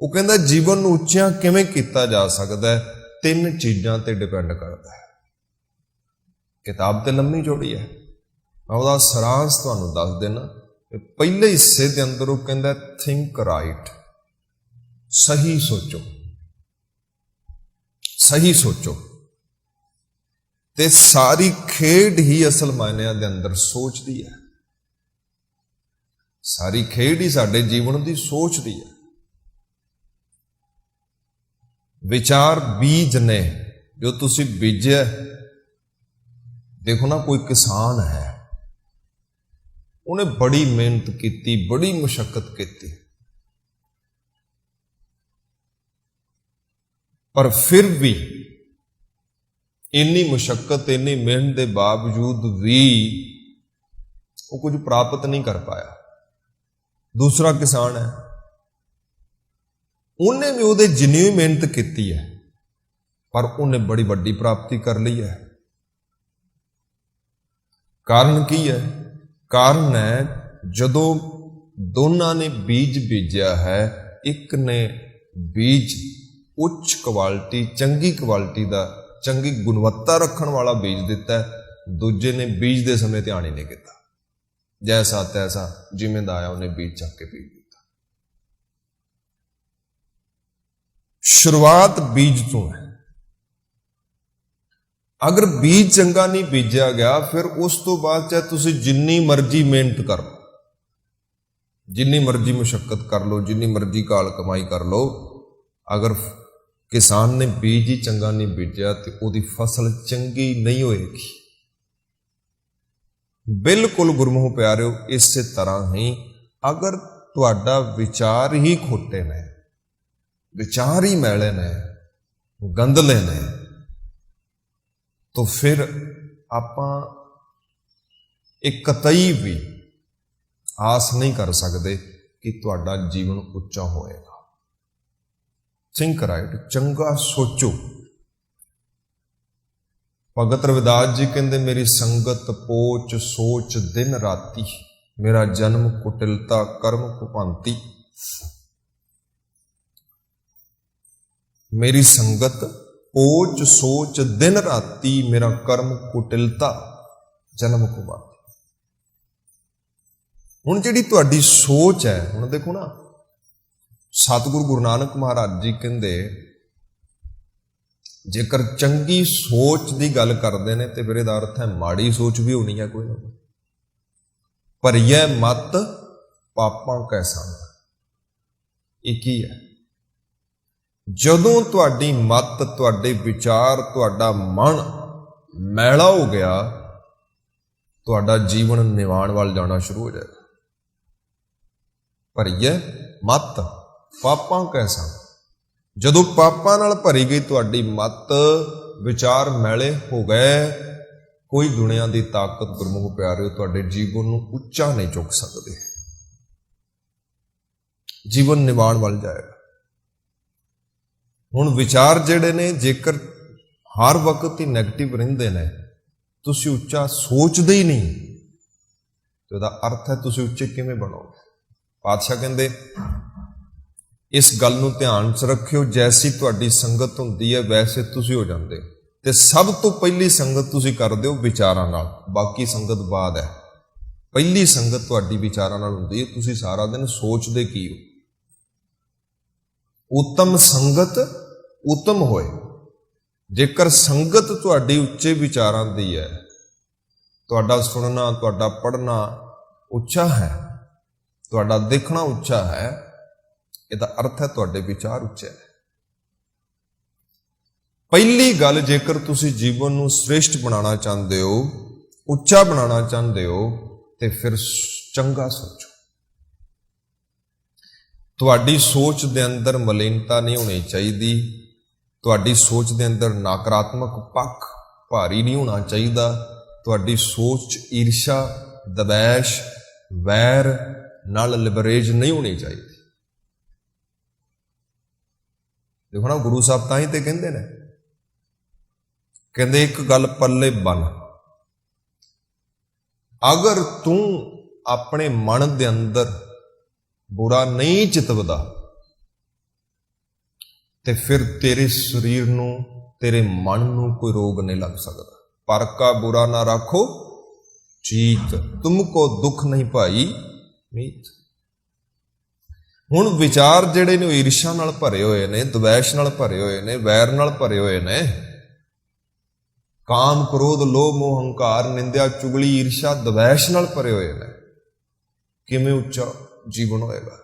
ਉਹ ਕਹਿੰਦਾ ਜੀਵਨ ਨੂੰ ਉੱਚਿਆਂ ਕਿਵੇਂ ਕੀਤਾ ਜਾ ਸਕਦਾ ਹੈ? ਤਿੰਨ ਚੀਜ਼ਾਂ ਤੇ ਡਿਪੈਂਡ ਕਰਦਾ ਹੈ। ਕਿਤਾਬ ਤੇ ਲੰਮੀ ਜੋੜੀ ਹੈ। ਮੈਂ ਉਹਦਾ ਸਾਰਾਂਸ਼ ਤੁਹਾਨੂੰ ਦੱਸ ਦੇਣਾ ਪਹਿਲੇ ਹਿੱਸੇ ਦੇ ਅੰਦਰ ਉਹ ਕਹਿੰਦਾ ਥਿੰਕ ਰਾਈਟ ਸਹੀ ਸੋਚੋ। ਸਹੀ ਸੋਚੋ। ਤੇ ਸਾਰੀ ਖੇਡ ਹੀ ਅਸਲ ਮਾਇਨਿਆਂ ਦੇ ਅੰਦਰ ਸੋਚਦੀ ਹੈ। ਸਾਰੀ ਖੇਡ ਹੀ ਸਾਡੇ ਜੀਵਨ ਦੀ ਸੋਚਦੀ ਹੈ। ਵਿਚਾਰ ਬੀਜ ਨੇ ਜੋ ਤੁਸੀਂ ਬੀਜਿਆ, ਦੇਖੋ ਨਾ ਕੋਈ ਕਿਸਾਨ ਹੈ। ਉਹਨੇ ਬੜੀ ਮਿਹਨਤ ਕੀਤੀ, ਬੜੀ ਮੁਸ਼ਕਲ ਕੀਤੀ। ਪਰ ਫਿਰ ਵੀ ਇੰਨੀ ਮੁਸ਼ਕਲ ਇੰਨੀ ਮਿਹਨਤ ਦੇ ਬਾਵਜੂਦ ਵੀ ਉਹ ਕੁਝ ਪ੍ਰਾਪਤ ਨਹੀਂ ਕਰ ਪਾਇਆ। ਦੂਸਰਾ ਕਿਸਾਨ ਹੈ। ਉਹਨੇ ਵੀ ਉਹਦੇ ਜਿੰਨੀ ਵੀ ਮਿਹਨਤ ਕੀਤੀ ਹੈ, ਪਰ ਉਹਨੇ ਬੜੀ ਵੱਡੀ ਪ੍ਰਾਪਤੀ ਕਰ ਲਈ ਹੈ। ਕਾਰਨ ਕੀ ਹੈ? ਕਾਰਨ ਹੈ, ਜਦੋਂ ਦੋਨਾਂ ਨੇ ਬੀਜ ਬੀਜਿਆ ਹੈ, ਇੱਕ ਨੇ ਬੀਜ ਉੱਚ ਕੁਆਲਿਟੀ, ਚੰਗੀ ਕੁਆਲਿਟੀ ਦਾ, ਚੰਗੀ ਗੁਣਵੱਤਾ ਰੱਖਣ ਵਾਲਾ ਬੀਜ ਦਿੱਤਾ, ਦੂਜੇ ਨੇ ਬੀਜ ਦੇ ਸਮੇਂ ਧਿਆਨ ਹੀ ਨਹੀਂ ਕੀਤਾ। ਜੈਸਾ ਤੈਸਾ, ਜਿਵੇਂ ਦਾ ਆਇਆ, ਉਹਨੇ ਬੀਜ ਚੱਕ ਕੇ ਬੀਜ ਸ਼ੁਰੂਆਤ ਬੀਜ ਤੋਂ ਹੈ। ਅਗਰ ਬੀਜ ਚੰਗਾ ਨਹੀਂ ਬੀਜਿਆ ਗਿਆ, ਫਿਰ ਉਸ ਤੋਂ ਬਾਅਦ ਚਾਹੇ ਤੁਸੀਂ ਜਿੰਨੀ ਮਰਜ਼ੀ ਮਿਹਨਤ ਕਰ ਲਓ, ਜਿੰਨੀ ਮਰਜ਼ੀ ਮੁਸ਼ਕਲ ਕਰ ਲਓ, ਜਿੰਨੀ ਮਰਜ਼ੀ ਕਾਲ ਕਮਾਈ ਕਰ ਲਓ, ਅਗਰ ਕਿਸਾਨ ਨੇ ਬੀਜ ਹੀ ਚੰਗਾ ਨਹੀਂ ਬੀਜਿਆ ਤੇ ਉਹਦੀ ਫਸਲ ਚੰਗੀ ਨਹੀਂ ਹੋਏਗੀ। ਬਿਲਕੁਲ ਗੁਰਮੁਖ ਪਿਆਰਿਓ, ਇਸੇ ਤਰ੍ਹਾਂ ਹੀ ਅਗਰ ਤੁਹਾਡਾ ਵਿਚਾਰ ਹੀ ਖੋਟੇ ਨੇ ਵਿਚਾਰ ਹੀ ਮੈਲੇ ਨੇ ਗੰਦਲੇ ਨੇ, ਤਾਂ ਫਿਰ ਆਪਾਂ ਇੱਕ ਕਤਈ ਵੀ ਆਸ ਨਹੀਂ ਕਰ ਸਕਦੇ ਕਿ ਤੁਹਾਡਾ ਜੀਵਨ ਉੱਚਾ ਹੋਏਗਾ। ਥਿੰਕ ਰਾਈਟ ਚੰਗਾ ਸੋਚੋ। ਭਗਤ ਰਵਿਦਾਸ ਜੀ ਕਹਿੰਦੇ, ਮੇਰੀ ਸੰਗਤ ਪੋਚ ਸੋਚ ਦਿਨ ਰਾਤੀ, ਮੇਰਾ ਜਨਮ ਕੁਟਿਲਤਾ ਕਰਮ ਕੁਪੰਤੀ। ਮੇਰੀ ਸੰਗਤ ਓਚ ਸੋਚ ਦਿਨ ਰਾਤੀ ਮੇਰਾ ਕਰਮ ਕੁਟਿਲਤਾ ਜਨਮ ਕੁਪੰਤੀ ਹੁਣ ਜਿਹੜੀ ਤੁਹਾਡੀ ਸੋਚ ਹੈ, ਹੁਣ ਦੇਖੋ ਨਾ, ਸਤਿਗੁਰੂ ਗੁਰੂ ਨਾਨਕ ਮਹਾਰਾਜ ਜੀ ਕਹਿੰਦੇ, ਜੇਕਰ ਚੰਗੀ ਸੋਚ ਦੀ ਗੱਲ ਕਰਦੇ ਨੇ ਤੇ ਫਿਰ ਇਹਦਾ ਅਰਥ ਹੈ ਮਾੜੀ ਸੋਚ ਵੀ ਹੋਣੀ ਹੈ ਕੋਈ ਨਾ ਕੋਈ। ਭਰੀਐ ਮਤ ਪਾਪਾਂ ਕੈ ਸੰਗ। ਇਹ ਕੀ ਹੈ? ਜਦੋਂ ਤੁਹਾਡੀ ਮਤ, ਤੁਹਾਡੇ ਵਿਚਾਰ, ਤੁਹਾਡਾ ਮਨ ਮੈਲਾ ਹੋ ਗਿਆ, ਤੁਹਾਡਾ ਜੀਵਨ ਨਿਵਾਣ ਵੱਲ ਜਾਣਾ ਸ਼ੁਰੂ ਹੋ ਜਾਏਗਾ। ਭਰੀਏ ਮਤ, ਪਾਪਾਂ ਕੈ ਸੰਗ ਜਦੋਂ ਪਾਪਾਂ ਨਾਲ ਭਰੀ ਗਈ ਤੁਹਾਡੀ ਮਤ, ਵਿਚਾਰ ਮੈਲੇ ਹੋ ਗਏ, ਕੋਈ ਦੁਨੀਆ ਦੀ ਤਾਕਤ ਗੁਰਮੁਖ ਪਿਆਰਿਓ ਤੁਹਾਡੇ ਜੀਵਨ ਨੂੰ ਉੱਚਾ ਨਹੀਂ ਚੁੱਕ ਸਕਦੇ। ਜੀਵਨ ਨਿਵਾਣ ਵੱਲ ਜਾਏਗਾ। ਹੁਣ ਵਿਚਾਰ ਜਿਹੜੇ ਨੇ, ਜੇਕਰ ਹਰ ਵਕਤ ਹੀ 네ਗੇਟਿਵ ਰਹਿੰਦੇ ਨੇ, ਤੁਸੀਂ ਉੱਚਾ ਸੋਚਦੇ ਹੀ ਨਹੀਂ। ਤੇ ਉਹਦਾ ਅਰਥ ਹੈ ਤੁਸੀਂ ਉੱਚੇ ਕਿਵੇਂ ਬਣੋਗੇ? ਪਾਤਸ਼ਾਹ ਕਹਿੰਦੇ, ਇਸ ਗੱਲ ਨੂੰ ਧਿਆਨ 'ਚ ਰੱਖਿਓ, ਜੈਸੀ ਤੁਹਾਡੀ ਸੰਗਤ ਹੁੰਦੀ ਹੈ, ਵੈਸੇ ਤੁਸੀਂ ਹੋ ਜਾਂਦੇ। ਹੋ। ਤੇ ਸਭ ਤੋਂ ਪਹਿਲੀ ਸੰਗਤ ਤੁਸੀਂ ਕਰਦੇ ਹੋ ਵਿਚਾਰਾਂ ਨਾਲ। ਬਾਕੀ ਸੰਗਤ ਬਾਅਦ ਹੈ। ਪਹਿਲੀ ਸੰਗਤ ਤੁਹਾਡੀ ਵਿਚਾਰਾਂ ਨਾਲ ਹੁੰਦੀ ਹੈ, ਤੁਸੀਂ ਸਾਰਾ ਦਿਨ ਸੋਚਦੇ ਕੀ ਹੋ? ਉਤਮ ਸੰਗਤ ਉਤਮ ਹੋਏ। ਜੇਕਰ ਸੰਗਤ ਤੁਹਾਡੀ ਉੱਚੇ ਵਿਚਾਰਾਂ ਦੀ ਹੈ, ਤੁਹਾਡਾ ਸੁਣਨਾ, ਤੁਹਾਡਾ ਪੜ੍ਹਨਾ ਉੱਚਾ ਹੈ, ਤੁਹਾਡਾ ਦੇਖਣਾ ਉੱਚਾ ਹੈ, ਇਹਦਾ ਅਰਥ ਹੈ ਤੁਹਾਡੇ ਵਿਚਾਰ ਉੱਚੇ ਹੈ ਪਹਿਲੀ ਗੱਲ, ਜੇਕਰ ਤੁਸੀਂ ਜੀਵਨ ਨੂੰ ਸ੍ਰੇਸ਼ਟ ਬਣਾਉਣਾ ਚਾਹੁੰਦੇ ਹੋ, ਉੱਚਾ ਬਣਾਉਣਾ ਚਾਹੁੰਦੇ ਹੋ, ਤੇ ਫਿਰ ਚੰਗਾ ਸੋਚੋ। ਤੁਹਾਡੀ ਸੋਚ ਦੇ ਅੰਦਰ ਮਲਿਨਤਾ ਨਹੀਂ ਹੋਣੀ ਚਾਹੀਦੀ ਤੁਹਾਡੀ ਸੋਚ ਦੇ ਅੰਦਰ ਨਕਾਰਾਤਮਕ ਪੱਖ ਭਾਰੀ ਨਹੀਂ ਹੋਣਾ ਚਾਹੀਦਾ। ਤੁਹਾਡੀ ਸੋਚ ਈਰਸ਼ਾ, ਦਬੈਸ਼, ਵੈਰ ਨਾਲ ਲਿਬਰੇਜ ਨਹੀਂ ਹੋਣੀ ਚਾਹੀਦੀ। ਦੇਖੋ ਨਾ, ਗੁਰੂ ਸਾਹਿਬ ਤਾਂ ਹੀ ਤੇ ਕਹਿੰਦੇ ਨੇ। ਕਹਿੰਦੇ, ਇੱਕ ਗੱਲ ਪੱਲੇ ਬੰਨ। ਅਗਰ ਤੂੰ ਆਪਣੇ ਮਨ ਦੇ ਅੰਦਰ ਬੁਰਾ ਨਹੀਂ ਚਿਤਵਦਾ ਤੇ ਫਿਰ ਤੇਰੇ ਸਰੀਰ ਨੂੰ, ਤੇਰੇ ਮਨ ਨੂੰ ਕੋਈ ਰੋਗ ਨਹੀਂ ਲੱਗ ਸਕਦਾ। ਪਰ ਕਾ ਬੁਰਾ ਨਾ ਰੱਖੋ। ਚੀਤ ਤੁਮਕੋ ਦੁੱਖ ਨਹੀਂ ਭਾਈ। ਮੀਤ। ਹੁਣ ਵਿਚਾਰ ਜਿਹੜੇ ਨੇ ਉਹ ਈਰਸ਼ਾ ਨਾਲ ਭਰੇ ਹੋਏ ਨੇ, ਦਵੈਸ਼ ਨਾਲ ਭਰੇ ਹੋਏ ਨੇ, ਵੈਰ ਨਾਲ ਭਰੇ ਹੋਏ ਨੇ। ਕਾਮ, ਕ੍ਰੋਧ, ਲੋਭ, ਮੋਹ, ਹੰਕਾਰ, ਨਿੰਦਿਆ, ਚੁਗਲੀ, ਈਰਸ਼ਾ, ਦਵੈਸ਼ ਨਾਲ ਭਰੇ ਹੋਏ ਨੇ। ਕਿਵੇਂ ਉੱਚਾ ਜੀਵਨ ਹੋਏਗਾ?